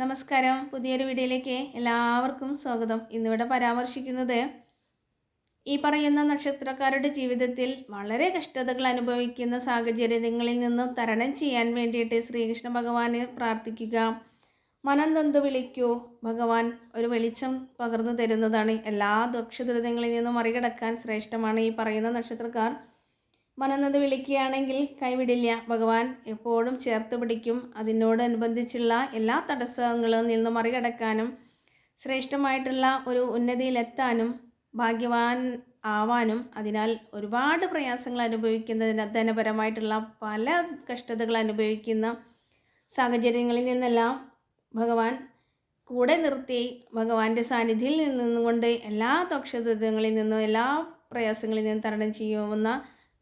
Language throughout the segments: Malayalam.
നമസ്കാരം. പുതിയൊരു വീഡിയോയിലേക്ക് എല്ലാവർക്കും സ്വാഗതം. ഇന്നിവിടെ പരാമർശിക്കുന്നത് ഈ പറയുന്ന നക്ഷത്രക്കാരുടെ ജീവിതത്തിൽ വളരെ കഷ്ടതകൾ അനുഭവിക്കുന്ന സാഹചര്യങ്ങളിൽ നിന്നും തരണം ചെയ്യാൻ വേണ്ടിയിട്ട് ശ്രീകൃഷ്ണ ഭഗവാന് പ്രാർത്ഥിക്കുക. മനം വിളിക്കൂ. ഭഗവാൻ ഒരു വെളിച്ചം പകർന്നു തരുന്നതാണ്. എല്ലാ ദുഃഖദുരിതങ്ങളിൽ നിന്നും മറികടക്കാൻ ശ്രേഷ്ഠമാണ് ഈ പറയുന്ന നക്ഷത്രക്കാർ. മനന്നത് വിളിക്കുകയാണെങ്കിൽ കൈവിടില്ല. ഭഗവാൻ എപ്പോഴും ചേർത്ത് പിടിക്കും. അതിനോടനുബന്ധിച്ചുള്ള എല്ലാ തടസ്സങ്ങളും നിന്ന് മറികടക്കാനും ശ്രേഷ്ഠമായിട്ടുള്ള ഒരു ഉന്നതിയിലെത്താനും ഭാഗ്യവാൻ ആവാനും അതിനാൽ ഒരുപാട് പ്രയാസങ്ങൾ അനുഭവിക്കുന്ന ധനപരമായിട്ടുള്ള പല കഷ്ടതകൾ അനുഭവിക്കുന്ന സാഹചര്യങ്ങളിൽ നിന്നെല്ലാം ഭഗവാൻ കൂടെ നിർത്തി ഭഗവാന്റെ സാന്നിധ്യത്തിൽ നിന്നുകൊണ്ട് എല്ലാ ദോഷദുരിതങ്ങളിൽ നിന്നും എല്ലാ പ്രയാസങ്ങളിൽ നിന്നും തരണം ചെയ്യുന്ന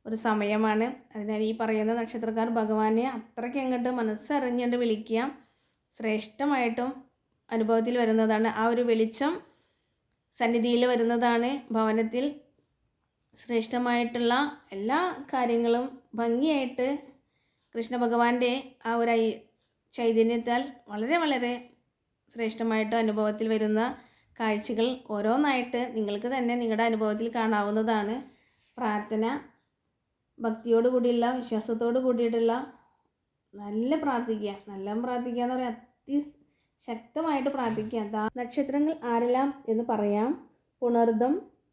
ഒരു സമയമാണ്. അതിനാൽ ഈ പറയുന്ന നക്ഷത്രക്കാർ ഭഗവാനെ അത്രയ്ക്ക് അങ്ങോട്ട് മനസ്സറിഞ്ഞുകൊണ്ട് വിളിക്കുക. ശ്രേഷ്ഠമായിട്ടും അനുഭവത്തിൽ വരുന്നതാണ്. ആ ഒരു വെളിച്ചം സന്നിധിയിൽ വരുന്നതാണ്. ഭവനത്തിൽ ശ്രേഷ്ഠമായിട്ടുള്ള എല്ലാ കാര്യങ്ങളും ഭംഗിയായിട്ട് കൃഷ്ണ ഭഗവാന്റെ ആ ഒരു ചൈതന്യത്താൽ വളരെ വളരെ ശ്രേഷ്ഠമായിട്ട് അനുഭവത്തിൽ വരുന്ന കാഴ്ചകൾ ഓരോന്നായിട്ട് നിങ്ങൾക്ക് തന്നെ നിങ്ങളുടെ അനുഭവത്തിൽ കാണാവുന്നതാണ്. പ്രാർത്ഥന ഭക്തിയോട് കൂടിയുള്ള വിശ്വാസത്തോട് കൂടിയിട്ടുള്ള നല്ല പ്രാർത്ഥിക്കുക. നല്ല പ്രാർത്ഥിക്കുക എന്ന് പറയാം അതി ശക്തമായിട്ട് പ്രാർത്ഥിക്കുക. നക്ഷത്രങ്ങൾ ആരെല്ലാം എന്ന് പറയാം. പുണർദം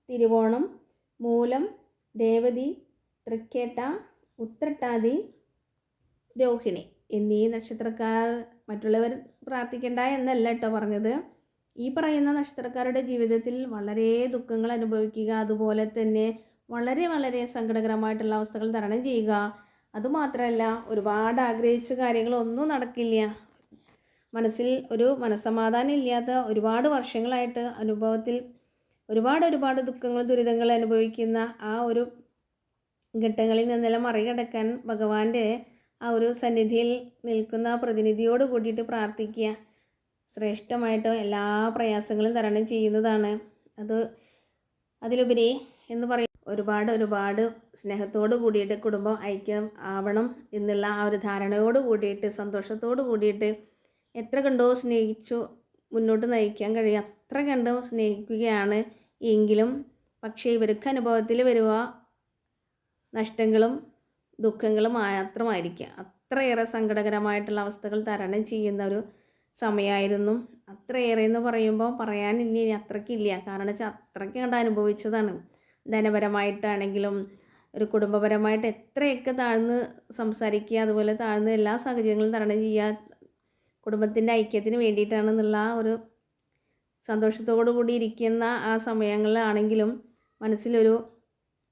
തിരുവോണം മൂലം രേവതി തൃക്കേട്ട ഉത്രട്ടാതി രോഹിണി എന്നീ നക്ഷത്രക്കാർ മറ്റുള്ളവർ പ്രാർത്ഥിക്കേണ്ട എന്നല്ല കേട്ടോ പറഞ്ഞത്. ഈ പറയുന്ന നക്ഷത്രക്കാരുടെ ജീവിതത്തിൽ വളരെ ദുഃഖങ്ങൾ അനുഭവിക്കുക അതുപോലെ തന്നെ വളരെ വളരെ സങ്കടകരമായിട്ടുള്ള അവസ്ഥകൾ തരണം ചെയ്യുക. അതുമാത്രമല്ല ഒരുപാട് ആഗ്രഹിച്ച കാര്യങ്ങളൊന്നും നടക്കില്ല. മനസ്സിൽ ഒരു മനസ്സമാധാനം ഇല്ലാത്ത ഒരുപാട് വർഷങ്ങളായിട്ട് അനുഭവത്തിൽ ഒരുപാട് ഒരുപാട് ദുഃഖങ്ങൾ ദുരിതങ്ങൾ അനുഭവിക്കുന്ന ആ ഒരു ഘട്ടങ്ങളിൽ നിന്നെല്ലാം മറികടക്കാൻ ഭഗവാന്റെ ആ ഒരു സന്നിധിയിൽ നിൽക്കുന്ന പ്രതിനിധിയോട് കൂടിയിട്ട് പ്രാർത്ഥിക്കുക. ശ്രേഷ്ഠമായിട്ട് എല്ലാ പ്രയാസങ്ങളും തരണം ചെയ്യുന്നതാണ്. അത് അതിലുപരി എന്ന് പറയും ഒരുപാട് ഒരുപാട് സ്നേഹത്തോട് കൂടിയിട്ട് കുടുംബം ഐക്യം ആവണം എന്നുള്ള ആ ഒരു ധാരണയോട് കൂടിയിട്ട് സന്തോഷത്തോട് കൂടിയിട്ട് എത്ര കണ്ടോ സ്നേഹിച്ചു മുന്നോട്ട് നയിക്കാൻ കഴിയും അത്ര കണ്ടോ സ്നേഹിക്കുകയാണ് എങ്കിലും പക്ഷേ ഇവർക്ക് അനുഭവത്തിൽ വരുക നഷ്ടങ്ങളും ദുഃഖങ്ങളും മാത്രമായിരിക്കുക. അത്രയേറെ സങ്കടകരമായിട്ടുള്ള അവസ്ഥകൾ തരണം ചെയ്യുന്ന ഒരു സമയമായിരുന്നു. അത്രയേറെ എന്ന് പറയുമ്പോൾ പറയാൻ പറയാനില്ല അത്രയ്ക്കില്ല. കാരണം വെച്ചാൽ അത്രയ്ക്ക് കണ്ട് അനുഭവിച്ചതാണ്. ധനപരമായിട്ടാണെങ്കിലും ഒരു കുടുംബപരമായിട്ട് എത്രയൊക്കെ താഴ്ന്ന് സംസാരിക്കുക അതുപോലെ താഴ്ന്ന് എല്ലാ സാഹചര്യങ്ങളും തരണം ചെയ്യുക കുടുംബത്തിന്റെ ഐക്യത്തിന് വേണ്ടിയിട്ടാണെന്നുള്ള ഒരു സന്തോഷത്തോടു കൂടി ഇരിക്കുന്ന ആ സമയങ്ങളിലാണെങ്കിലും മനസ്സിലൊരു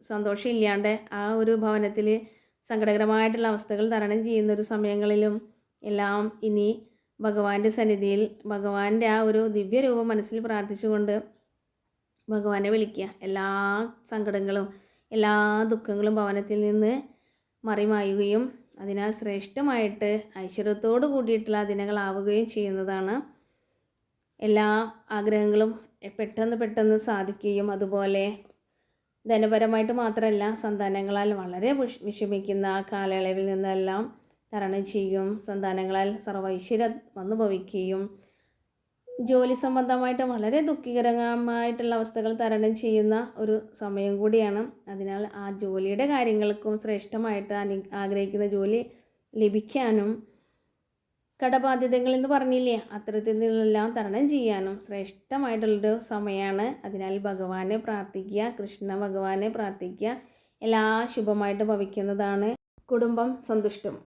സന്തോഷം ഇല്ലാണ്ട് ആ ഒരു ഭവനത്തിൽ സങ്കടകരമായിട്ടുള്ള അവസ്ഥകൾ തരണം ചെയ്യുന്ന ഒരു സമയങ്ങളിലും എല്ലാം ഇനി ഭഗവാന്റെ സന്നിധിയിൽ ഭഗവാന്റെ ആ ഒരു ദിവ്യരൂപം മനസ്സിൽ പ്രാർത്ഥിച്ചുകൊണ്ട് ഭഗവാനെ വിളിക്കുക. എല്ലാ സങ്കടങ്ങളും എല്ലാ ദുഃഖങ്ങളും ഭവനത്തിൽ നിന്ന് മറിമായുകയും അതിനാൽ ശ്രേഷ്ഠമായിട്ട് ഐശ്വര്യത്തോട് കൂടിയിട്ടുള്ള ദിനങ്ങളാവുകയും ചെയ്യുന്നതാണ്. എല്ലാ ആഗ്രഹങ്ങളും പെട്ടെന്ന് പെട്ടെന്ന് സാധിക്കുകയും അതുപോലെ ധനപരമായിട്ട് മാത്രമല്ല സന്താനങ്ങളാൽ വളരെ വിഷമിക്കുന്ന ആ കാലയളവിൽ നിന്നെല്ലാം തരണം ചെയ്യും. സന്താനങ്ങളാൽ സർവൈശ്വര്യം വന്നു ഭവിക്കുകയും ജോലി സംബന്ധമായിട്ട് വളരെ ദുഃഖികരമായിട്ടുള്ള അവസ്ഥകൾ തരണം ചെയ്യുന്ന ഒരു സമയം കൂടിയാണ്. അതിനാൽ ആ ജോലിയുടെ കാര്യങ്ങൾക്കും ശ്രേഷ്ഠമായിട്ട് അനു ആഗ്രഹിക്കുന്ന ജോലി ലഭിക്കാനും കടബാധ്യതകൾ എന്ന് പറഞ്ഞില്ലേ അത്തരത്തിലെല്ലാം തരണം ചെയ്യാനും ശ്രേഷ്ഠമായിട്ടുള്ളൊരു സമയമാണ് അതിനാൽ ഭഗവാനെ പ്രാർത്ഥിക്കുക കൃഷ്ണ ഭഗവാനെ പ്രാർത്ഥിക്കുക. എല്ലാ ശുഭമായിട്ട് ഭവിക്കുന്നതാണ്. കുടുംബം സന്തുഷ്ടം.